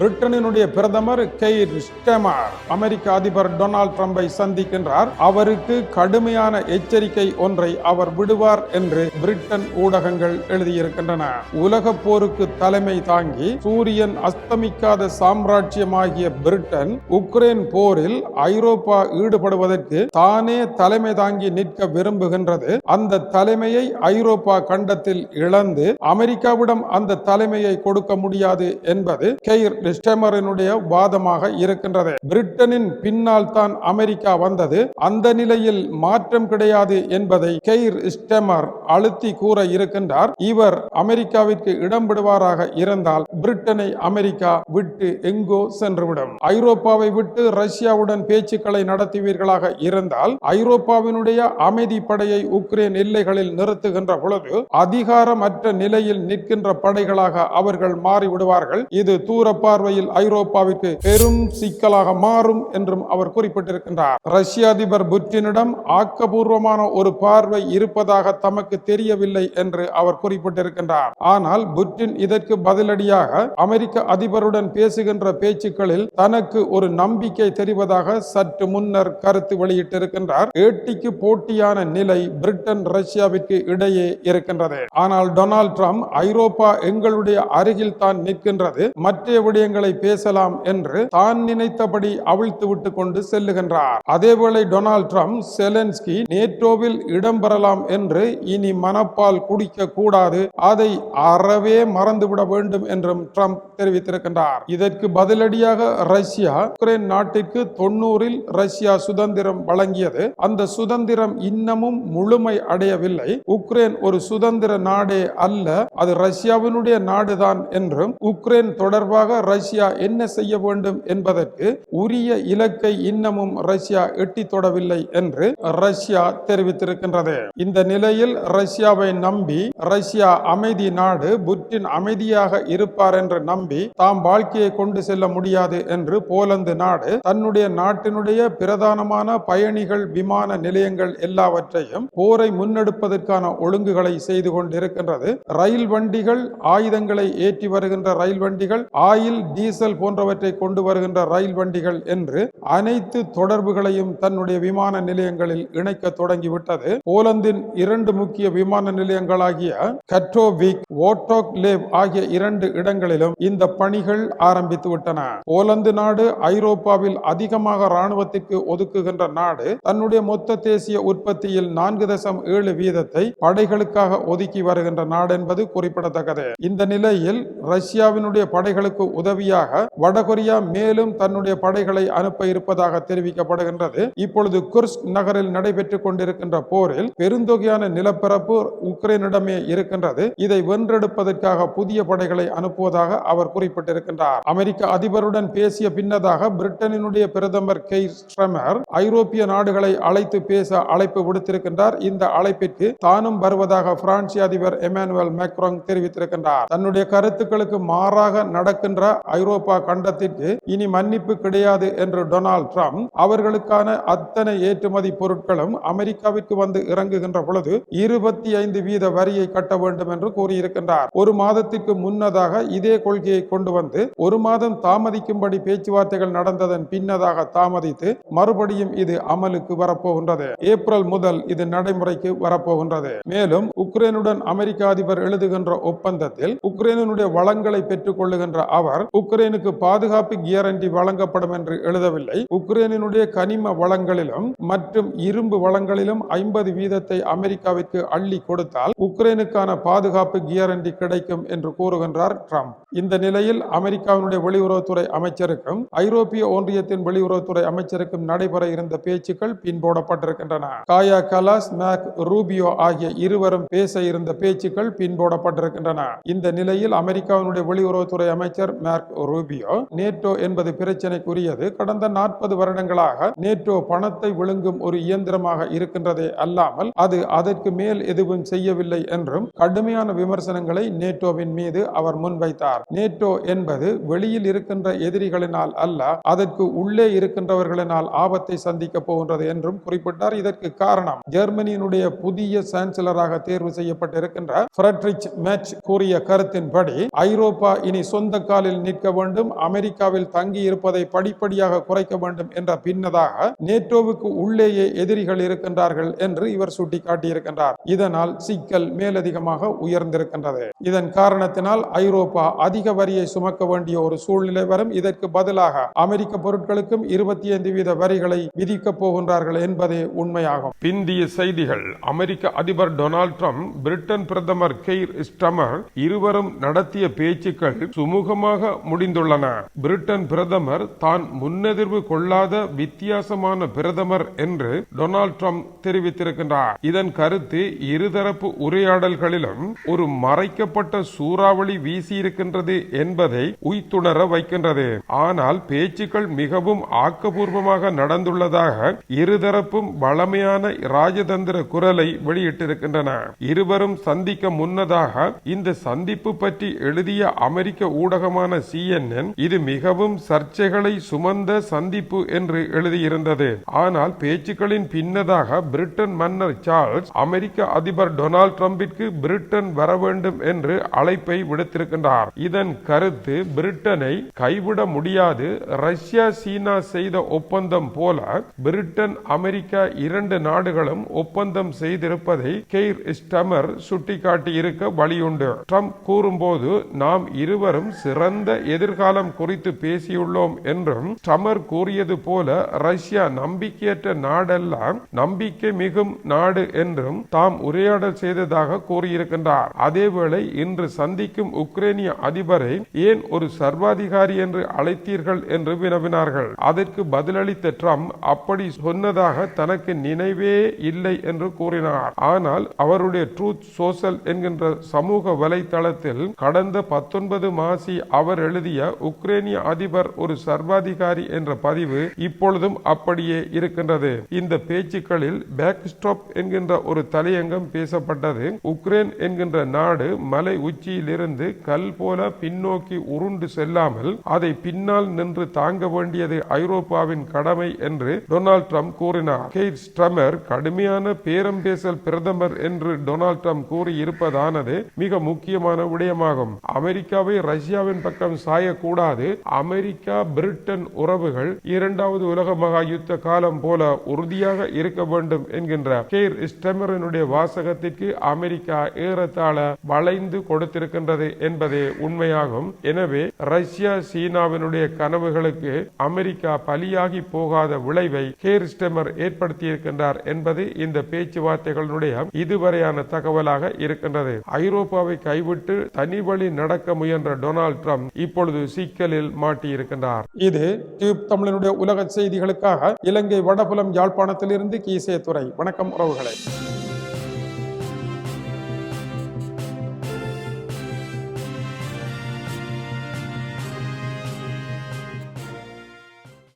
பிரிட்டனினுடைய பிரதமர் கெய்ர் ஸ்டெமர் அமெரிக்க அதிபர் டொனால்ட் ட்ரம்பை சந்திக்கின்றார். அவருக்கு கடுமையான எச்சரிக்கை ஒன்றை அவர் விடுவார் என்று பிரிட்டன் ஊடகங்கள் எழுதியிருக்கின்றன. உலக போருக்கு தலைமை தாங்கி சூரியன் அஸ்தமிக்காத சாம்ராஜ்யமாகிய பிரிட்டன் உக்ரைன் போரில் ஐரோப்பா ஈடுபடுவதற்கு தானே தலைமை தாங்கி நிற்க விரும்புகின்றது. அந்த தலைமையை ஐரோப்பா கண்டத்தில் இழந்து அமெரிக்காவிடம் அந்த தலைமையை கொடுக்க முடியாது என்பது கெய்ர் ஸ்டெமரினுடைய வாதமாக இருக்கின்றது. பிரிட்டனின் பின்னால் தான் அமெரிக்கா வந்தது. அந்த நிலையில் மாற்றம் கிடையாது என்பதை கெய்ர் ஸ்டெமர் அழுத்தி கூற இருக்கின்றார். இவர் அமெரிக்காவிற்கு இடம் விடுவாராக இருந்தால் பிரிட்டனை அமெரிக்கா விட்டு எங்கோ சென்றுவிடும். ஐரோப்பாவை விட்டு ரஷ்யாவுடன் பேச்சுக்களை நடத்துவீர்களாக இருந்தால் ஐரோப்பாவினுடைய அமைதி படையை உக்ரைன் எல்லைகளில் நிறுத்துகின்ற பொழுது அதிகாரமற்ற நிலையில் நிற்கின்ற படைகளாக அவர்கள் மாறிவிடுவார்கள். இது தூரப்பா பார்வையில் ஐரோப்பாவிற்கு பெரும் சிக்கலாக மாறும் என்றும் அவர் குறிப்பிட்டிருக்கின்றார். ரஷ்ய அதிபர் புட்டினிடம் ஆக்கபூர்வமான ஒரு பார்வை இருப்பதாக தமக்கு தெரியவில்லை என்று அவர் குறிப்பிட்டிருக்கின்றார். ஆனால் புட்டின் இதற்கு பதிலடியாக அமெரிக்க அதிபருடன் பேசுகின்ற பேச்சுக்களில் தனக்கு ஒரு நம்பிக்கை தெரிவதாக சற்று முன்னர் கருத்து வெளியிட்டிருக்கின்றார். ஏட்டிக்கு போட்டியான நிலை பிரிட்டன் ரஷ்யாவிற்கு இடையே இருக்கின்றது. ஆனால் டொனால்ட் ட்ரம்ப் ஐரோப்பா எங்களுடைய அருகில் தான் நிற்கின்றது. மற்ற விடயங்களை பேசலாம் என்று தான் நினைத்தபடி அவிழ்த்து விட்டு கொண்டு செல்லுகின்றார். அதேவேளை டொனால்ட் ட்ரம்ப் செலன்ஸ்கி நேட்டோவில் இடம்பெறலாம் என்று இனி மனப்பால் குடிக்க கூடாது. அதை அறவே மறந்துவிட வேண்டும் என்றும் ட்ரம்ப் தெரிவித்திருக்கின்றார். இதற்கு பதிலடியாக ரஷ்யா உக்ரைன் நாட்டிற்கு தொண்ணூறில் ரஷ்யா சுதந்திரம் வழங்கியது. அந்த சுதந்திரம் இன்னமும் முழுமை அடையவில்லை. உக்ரைன் ஒரு சுதந்திர நாடே அல்ல. அது ரஷ்யாவினுடைய நாடுதான் என்றும் உக்ரைன் தொடர்பாக ரஷ்யா என்ன செய்ய வேண்டும் என்பதற்கு உரிய இலக்கை இன்னமும் ரஷ்யா எட்டி தொடவில்லை என்று ரஷ்யா தெரிவித்திருக்கின்றது. இந்த நிலையில் ரஷ்யாவை நம்பி ரஷ்யா அமைதி நாடு புட்டின் அமைதியாக இருப்பார் என்று நம்பி தாம் வாழ்க்கையை கொண்டு செல்ல முடியாது என்று போலந்து நாடு தன்னுடைய நாட்டினுடைய பிரதானமான பயணிகள் விமான நிலையங்கள் எல்லாவற்றையும் போரை முன்னெடுப்பதற்கான ஒழுங்குகளை செய்து கொண்டிருக்கின்றது. ரயில் வண்டிகள் ஆயுதங்களை ஏற்றி வருகின்ற ரயில் வண்டிகள் ஆயில் ஆயில் டீசல் போன்றவற்றை கொண்டு வருகின்ற ரயில் வண்டிகள் என்று அனைத்து தொடர்புகளையும் தன்னுடைய விமான நிலையங்களில் இணைக்க தொடங்கிவிட்டது. போலந்தின் இரண்டு முக்கிய விமான நிலையங்களாகிய கட்டோவிக் ஓட்டோக் லேவ் ஆகிய இரண்டு இடங்களிலும் இந்த பணிகள் ஆரம்பித்து விட்டன. போலந்து நாடு ஐரோப்பாவில் அதிகமாக ராணுவத்திற்கு ஒதுக்குகின்ற நாடு தன்னுடைய மொத்த தேசிய உற்பத்தியில் நான்கு தசம் ஏழு வீதத்தை படைகளுக்காக ஒதுக்கி வருகின்ற நாடு என்பது குறிப்பிடத்தக்கது. இந்த நிலையில் ரஷ்யாவினுடைய படைகளுக்கு உதவியாக வடகொரியா மேலும் தன்னுடைய படைகளை அனுப்ப இருப்பதாக தெரிவிக்கப்படுகின்றது. இப்பொழுது குர்ஸ்க் நகரில் நடைபெற்றுக் கொண்டிருக்கின்ற போரில் பெருந்தொகையான நிலப்பரப்பு உக்ரைனிடமே இருக்கின்றது. இதை வென்றெடுப்பதற்காக புதிய படைகளை அனுப்புவதாக அவர் குறிப்பிட்டிருக்கின்றார். அமெரிக்க அதிபருடன் பேசிய பின்னதாக பிரிட்டனினுடைய பிரதமர் கெய் ஸ்ட்ரமர் ஐரோப்பிய நாடுகளை அழைத்து பேச அழைப்பு விடுத்திருக்கின்றார். இந்த அழைப்பிற்கு தானும் வருவதாக பிரான்சி அதிபர் எமானுவல் மேக்ரோங் தெரிவித்திருக்கின்றார். தன்னுடைய கருத்துக்களுக்கு மாறாக நடக்கின்ற ஐரோப்பா கண்டத்திற்கு இனி மன்னிப்பு கிடையாது என்று டொனால்ட் ட்ரம்ப் அவர்களுக்கான அத்தனை ஏற்றுமதி பொருட்களும் அமெரிக்காவிற்கு வந்து இறங்குகின்ற பொழுது இருபத்தி ஐந்து வீத வரியை கட்ட வேண்டும் என்று கூறியிருக்கின்றார். ஒரு மாதத்திற்கு முன்னதாக இதே கொள்கையை கொண்டு வந்து ஒரு மாதம் தாமதிக்கும்படி பேச்சுவார்த்தைகள் நடந்ததன் பின்னதாக தாமதித்து மறுபடியும் இது அமலுக்கு வரப்போகின்றது. ஏப்ரல் முதல் இது நடைமுறைக்கு வரப்போகின்றது. மேலும் உக்ரைனுடன் அமெரிக்க அதிபர் எழுதுகின்ற ஒப்பந்தத்தில் உக்ரைனுடைய வளங்களை பெற்றுக் கொள்ளுகின்ற அவர் உக்ரைனுக்கு பாதுகாப்பு கியரண்டி வழங்கப்படும் என்று எழுதவில்லை. உக்ரைனினுடைய கனிம வளங்களிலும் மற்றும் இரும்பு வளங்களிலும் ஐம்பது வீதத்தை அமெரிக்காவிற்கு அள்ளி கொடுத்தால் உக்ரைனுக்கான பாதுகாப்பு கியரண்டி கிடைக்கும் என்று கூறுகின்றார் ட்ரம்ப். இந்த நிலையில் அமெரிக்காவினுடைய வெளியுறவுத்துறை அமைச்சருக்கும் ஐரோப்பிய ஒன்றியத்தின் வெளியுறவுத்துறை அமைச்சருக்கும் நடைபெற இருந்த பேச்சுக்கள் பின்போடப்பட்டிருக்கின்றன. காயா கலாஸ் மேக் ரூபியோ ஆகிய இருவரும் பேச இருந்த பேச்சுக்கள் பின்போடப்பட்டிருக்கின்றன. இந்த நிலையில் அமெரிக்காவினுடைய வெளியுறவுத்துறை அமைச்சர் மேக் மார்க் ரூபியோ? நேட்டோ என்பது பிரச்சனைக்குரியது. கடந்த நாற்பது வருடங்களாக நேட்டோ பணத்தை விழுங்கும் ஒரு இயந்திரமாக இருக்கின்றதே அல்லாமல் அது அதற்கு மேல் எதுவும் செய்யவில்லை என்றும் கடுமையான விமர்சனங்களை நேட்டோவின் மீது அவர் முன்வைத்தார். நேட்டோ என்பது வெளியில் இருக்கின்ற எதிரிகளினால் அல்ல அதற்கு உள்ளே இருக்கின்றவர்களினால் ஆபத்தை சந்திக்க போகின்றது என்றும் குறிப்பிட்டார். இதற்கு காரணம் ஜெர்மனியினுடைய புதிய சான்சலராக தேர்வு செய்யப்பட்டிருக்கின்ற ஃபிரட்ரிச் மேட்ச் கூறிய கருத்தின்படி ஐரோப்பா இனி சொந்த காலில் நிற்க வேண்டும் அமெரிக்காவில் தங்கி இருப்பதை படிப்படியாக குறைக்க வேண்டும் என்ற பின்னதாக நேட்டோவுக்கு உள்ளேயே எதிரிகள் இருக்கின்றார்கள் என்று இவர் சுட்டிக்காட்டியிருக்கின்றார். இதனால் சிக்கல் மேலதிகமாக உயர்ந்திருக்கின்றது. இதன் காரணத்தினால் ஐரோப்பா அதிக வரியை சுமக்க வேண்டிய ஒரு சூழ்நிலை வரும். இதற்கு பதிலாக அமெரிக்க பொருட்களுக்கும் இருபத்தி ஐந்து வீத வரிகளை விதிக்கப் போகின்றார்கள் என்பதே உண்மையாகும். பிந்திய செய்திகள். அமெரிக்க அதிபர் டொனால்ட் ட்ரம்ப் பிரிட்டன் பிரதமர் கெய்ர் ஸ்டமர் இருவரும் நடத்திய பேச்சுக்கள் சுமூகமாக முடிந்துள்ளன. பிரிட்டன் பிரதமர் தான் முன்னெதிர்வு கொள்ளாத வித்தியாசமான பிரதமர் என்று டொனால்ட் ட்ரம்ப் தெரிவித்திருக்கின்றார். இதன் கருத்து இருதரப்பு உரையாடல்களிலும் ஒரு மறைக்கப்பட்ட சூறாவளி வீசியிருக்கின்றது என்பதை உய்த்துணர வைக்கின்றது. ஆனால் பேச்சுக்கள் மிகவும் ஆக்கபூர்வமாக நடந்துள்ளதாக இருதரப்பும் வளமையான ராஜதந்திர குரலை வெளியிட்டிருக்கின்றன. இருவரும் சந்திக்க முன்னதாக இந்த சந்திப்பு பற்றி எழுதிய அமெரிக்க ஊடகமான CNN இது மிகவும் சர்ச்சைகளை சுமந்த சந்திப்பு என்று எழுதியிருந்தது. ஆனால் பேச்சுக்களின் பின்னதாக பிரிட்டன் மன்னர் சார்ல்ஸ் அமெரிக்க அதிபர் டொனால்ட் ட்ரம்பிற்கு பிரிட்டன் வர வேண்டும் என்று அழைப்பை விடுத்திருக்கின்றார். இதன் கருத்து பிரிட்டனை கைவிட முடியாது. ரஷ்யா சீனா செய்த ஒப்பந்தம் போல பிரிட்டன் அமெரிக்கா இரண்டு நாடுகளும் ஒப்பந்தம் செய்திருப்பதை கெய்ர் ஸ்டமர் சுட்டிக்காட்டி இருக்க வழியுண்டு. ட்ரம்ப் கூறும்போது நாம் இருவரும் சிறந்த எதிர்காலம் குறித்து பேசியுள்ளோம் என்றும் ஸ்டமர் கூறியது போல ரஷ்யா நம்பிக்கையற்ற நாடெல்லாம் நம்பிக்கை மிகும் நாடு என்றும் தாம் உரையாடல் செய்ததாக கூறியிருக்கின்றார். அதேவேளை இன்று சந்திக்கும் உக்ரைனிய அதிபரை ஏன் ஒரு சர்வாதிகாரி என்று அழைத்தீர்கள் என்று வினவினார்கள். அதற்கு பதிலளித்த ட்ரம்ப் அப்படி சொன்னதாக தனக்கு நினைவே இல்லை என்று கூறினார். ஆனால் அவருடைய ட்ரூத் சோசல் என்கின்ற சமூக வலைத்தளத்தில் கடந்த பத்தொன்பது மாசி அவர் அவர் எழுதிய உக்ரைனிய அதிபர் ஒரு சர்வாதிகாரி என்ற பதிவு இப்பொழுதும் அப்படியே இருக்கின்றது. இந்த பேச்சுக்களில் பேக்ஸ்டாப் என்கின்ற ஒரு தலையங்கம் பேசப்பட்டது. உக்ரைன் என்கின்ற நாடு மலை உச்சியிலிருந்து கல் போல பின்னோக்கி உருண்டு செல்லாமல் அதை பின்னால் நின்று தாங்க வேண்டியது ஐரோப்பாவின் கடமை என்று டொனால்ட் ட்ரம்ப் கூறினார். கெய்ர் ஸ்ட்ரமர் கடுமையான பேரம் பேசல் பிரதமர் என்று டொனால்ட் ட்ரம்ப் கூறியிருப்பதானது மிக முக்கியமான விடயமாகும். அமெரிக்காவை ரஷ்யாவின் பக்கம் சாயக்கூடாது. அமெரிக்கா பிரிட்டன் உறவுகள் இரண்டாவது உலக மகா யுத்த காலம் போல உறுதியாக இருக்க வேண்டும் என்கின்ற கேர் ஸ்டெமரனுடைய வாசகத்திற்கு அமெரிக்கா ஏறத்தாழ வளைந்து கொடுத்திருக்கின்றது என்பதே உண்மையாகும். எனவே ரஷ்யா சீனாவினுடைய கனவுகளுக்கு அமெரிக்கா பலியாகி போகாத விளைவை கேர் ஸ்டெமர் ஏற்படுத்தியிருக்கின்றார் என்பது இந்த பேச்சுவார்த்தைகளுடைய இதுவரையான தகவலாக இருக்கின்றது. ஐரோப்பாவை கைவிட்டு தனி வழி நடக்க முயன்ற டொனால்ட் ட்ரம்ப் இப்பொழுது சிக்கலில் மாட்டியிருக்கின்றார். இது டியூப் தமிழனுடைய உலக செய்திகளுக்காக இலங்கை வடபுலம் யாழ்ப்பாணத்திலிருந்து கீசே துறை வணக்கம் உறவுகளை.